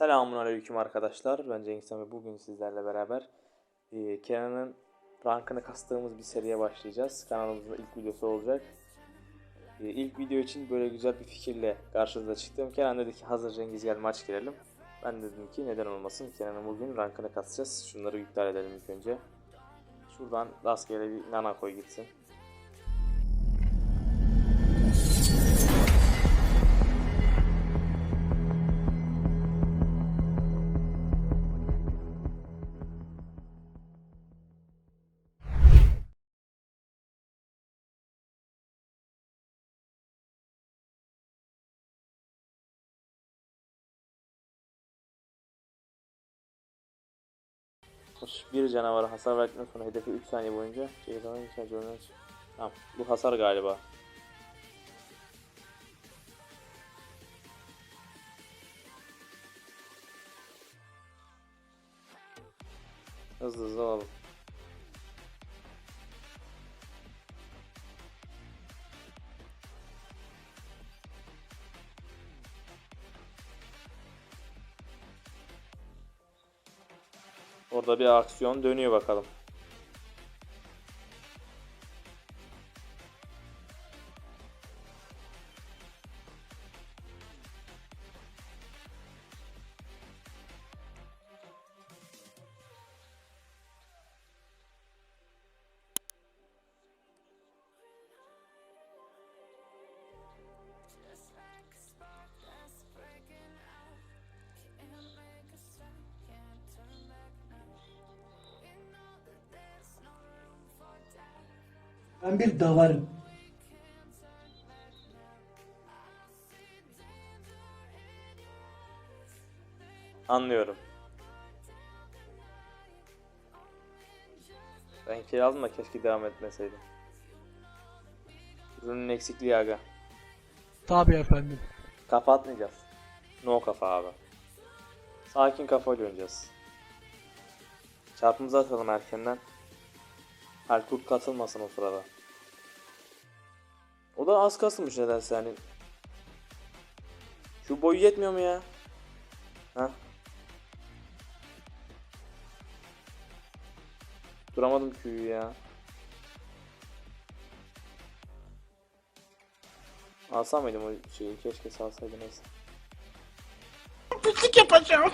Selamun aleyküm arkadaşlar. Ben Cengiz ve bugün sizlerle beraber e, Kenan'ın rankını kastığımız bir seriye başlayacağız. Kanalımızın ilk videosu olacak. E, ilk video için böyle güzel bir fikirle karşınıza çıktım. Kenan dedi ki hazır Cengiz gel maç girelim. Ben de dedim ki neden olmasın. Kenan'ın bugün rankını kasacağız. Şunları iptal edelim ilk önce. Şuradan rastgele bir nana koy gitsin. Bir canavara hasar verdikten sonra hedefi 3 saniye boyunca yükselci oyundan çık- Tamam bu hasar galiba. Hızlı hızlı alalım. Orada bir aksiyon dönüyor bakalım. Ben bir davarım. Anlıyorum. Ben kill aldım da keşke devam etmeseydim. Ürünün eksikliği aga. Tabii efendim. Kafa atmayacağız. No kafa abi. Sakin kafa oynayacağız. Çarpımızı atalım erkenden. Halkurt katılmasın o sırada. O da az kasılmış nedense yani. Şu boyu yetmiyor mu ya? Ha? Duramadım Q'yu ya. Alsam mıydım o şeyi? Keşke salsaydım neyse. Pislik yapacağım.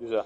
Güzel.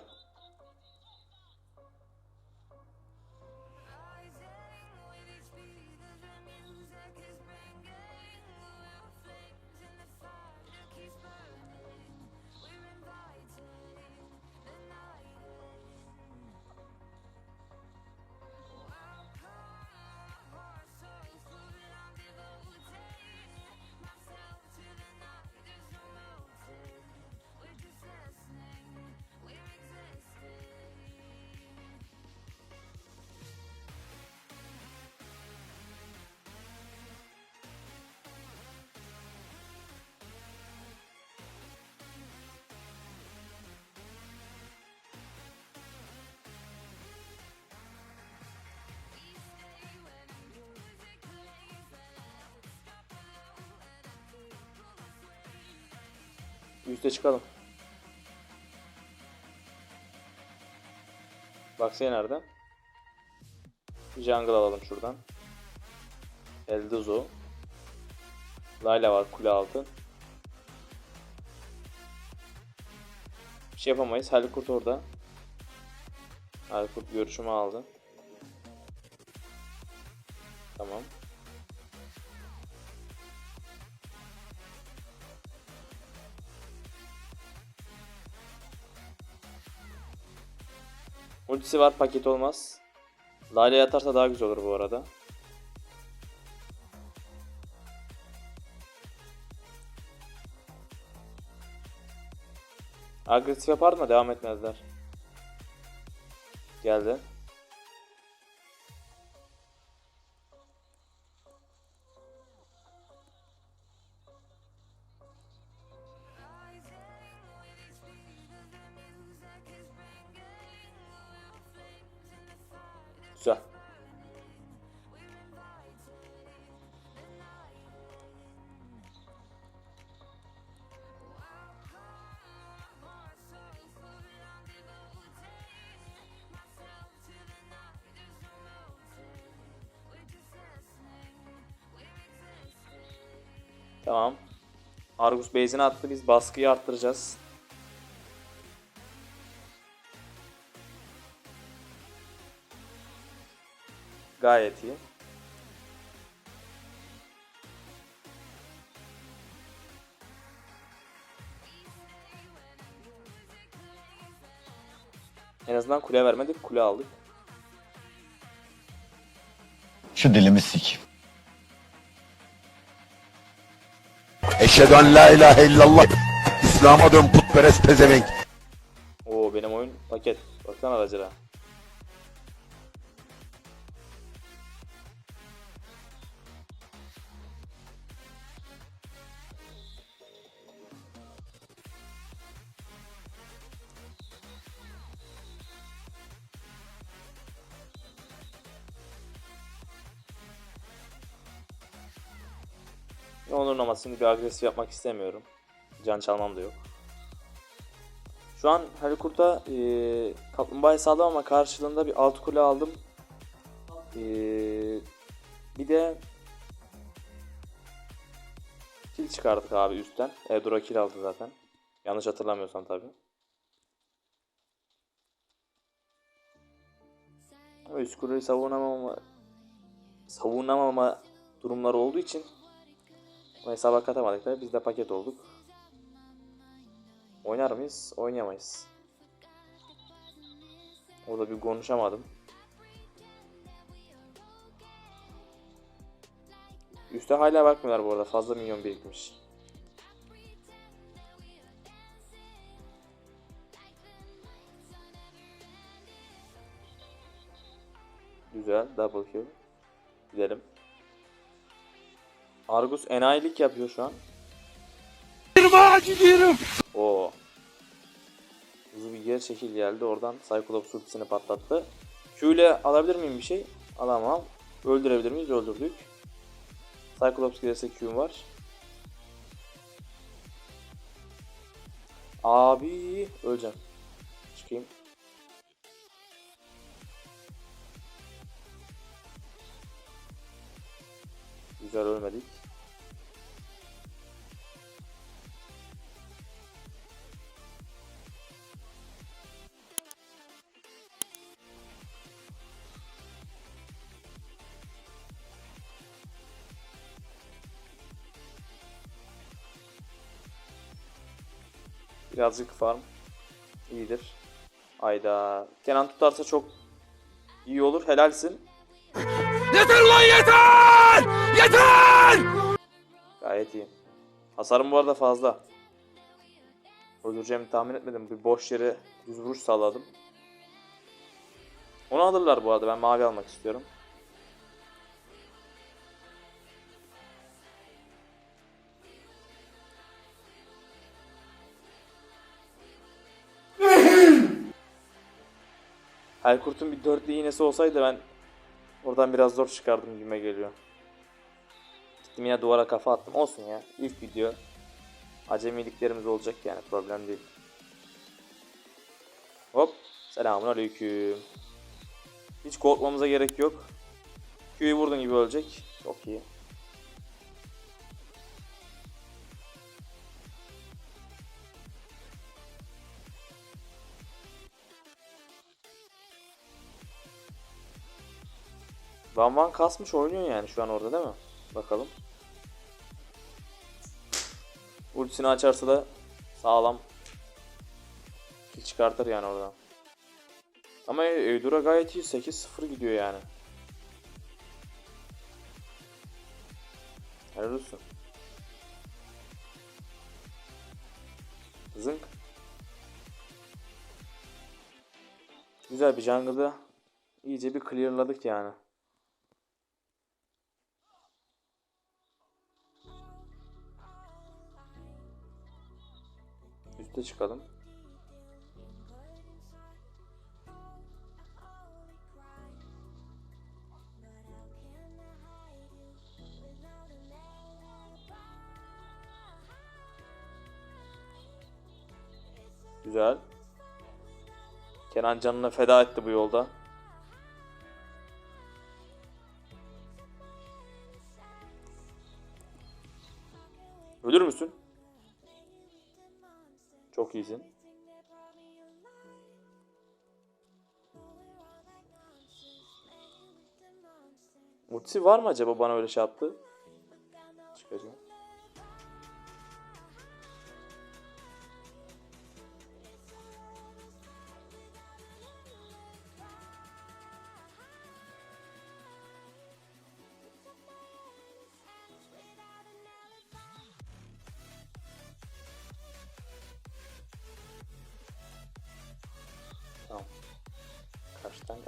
Üste çıkalım. Baksana nerede? Jungle alalım şuradan. Elduzo. Layla var kule altı. Bir şey yapamayız. Halkurt orada. Halkurt görüşümü aldı. Tamam. Ultisi var paket olmaz. Lale yatarsa daha güzel olur bu arada. Agresif yapar mı? Devam etmezler. Geldi. Tamam. Argus base'ini attı. Biz baskıyı arttıracağız. Gayet iyi. En azından kule vermedik, kule aldık. Şu dilimi sik. Eşhedü en la ilahe illallah. İslam'a dön putperest pezevenk. Oo benim oyun paket. Baksana aracıra. Ne olur ne şimdi bir agresif yapmak istemiyorum. Can çalmam da yok. Şu an Halikurt'a e, kaplumbağayı saldım ama karşılığında bir alt kule aldım. E, bir de kill çıkardık abi üstten. Edura kill aldı zaten. Yanlış hatırlamıyorsam tabi. Üst kuleyi savunamama savunamama durumları olduğu için o hesaba katamadık da biz de paket olduk. Oynar mıyız? Oynayamayız. Orada bir konuşamadım. Üste hala bakmıyorlar bu arada. Fazla milyon birikmiş. Güzel. Double kill. Gidelim. Argus enayilik yapıyor şu an. Oo. Hızlı bir geri çekil geldi. Oradan Cyclops ultisini patlattı. Q ile alabilir miyim bir şey? Alamam. Öldürebilir miyiz? Öldürdük. Cyclops gelirse Q'm var. Abi öleceğim. Çıkayım. Güzel ölmedik. Birazcık farm iyidir. Ayda. Kenan tutarsa çok iyi olur. Helalsin. Yeter lan yeter! Yeter! Gayet iyi. Hasarım bu arada fazla. Öldüreceğimi tahmin etmedim. Bir boş yere düz vuruş salladım. Onu alırlar bu arada. Ben mavi almak istiyorum. Helkurt'un bir dörtlü iğnesi olsaydı ben oradan biraz zor çıkardım gibime geliyor. Gittim yine duvara kafa attım. Olsun ya. İlk video. Acemiliklerimiz olacak yani problem değil. Hop. Selamun aleyküm. Hiç korkmamıza gerek yok. Q'yu vurdun gibi ölecek. Çok iyi. Van Van kasmış oynuyor yani şu an orada değil mi? Bakalım. Ultisini açarsa da sağlam kill çıkartır yani oradan. Ama Eudora gayet iyi. 8-0 gidiyor yani. Helal olsun. Zınk. Güzel bir jungle'ı iyice bir clearladık yani. Üste çıkalım. Güzel. Kenan canını feda etti bu yolda. İyisin. Ultisi var mı acaba bana öyle şey yaptı? Çıkacağım.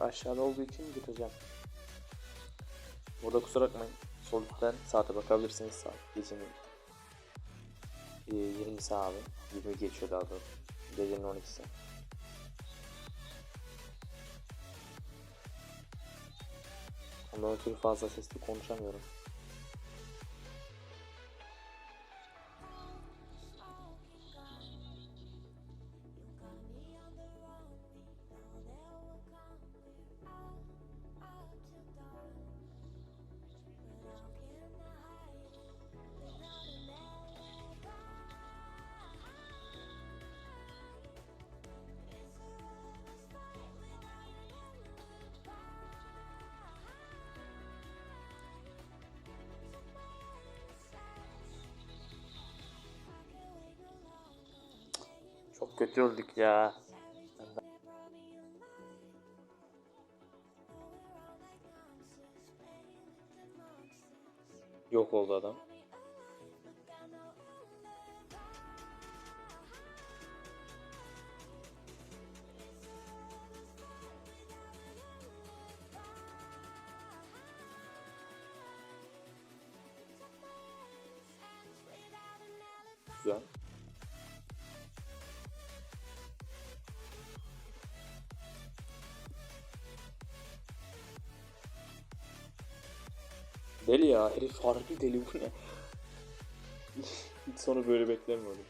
Aşağıda olduğu için gideceğim. Burada kusura bakmayın. Sol üstten saate bakabilirsiniz. Saat gecenin e, 20 abi. 20 geçiyor daha doğrusu. Gecenin 12'si. Ondan ötürü fazla sesli konuşamıyorum. Kötü öldük ya. Deli ya herif harbi deli bu ne? Hiç sonu böyle beklemiyordum.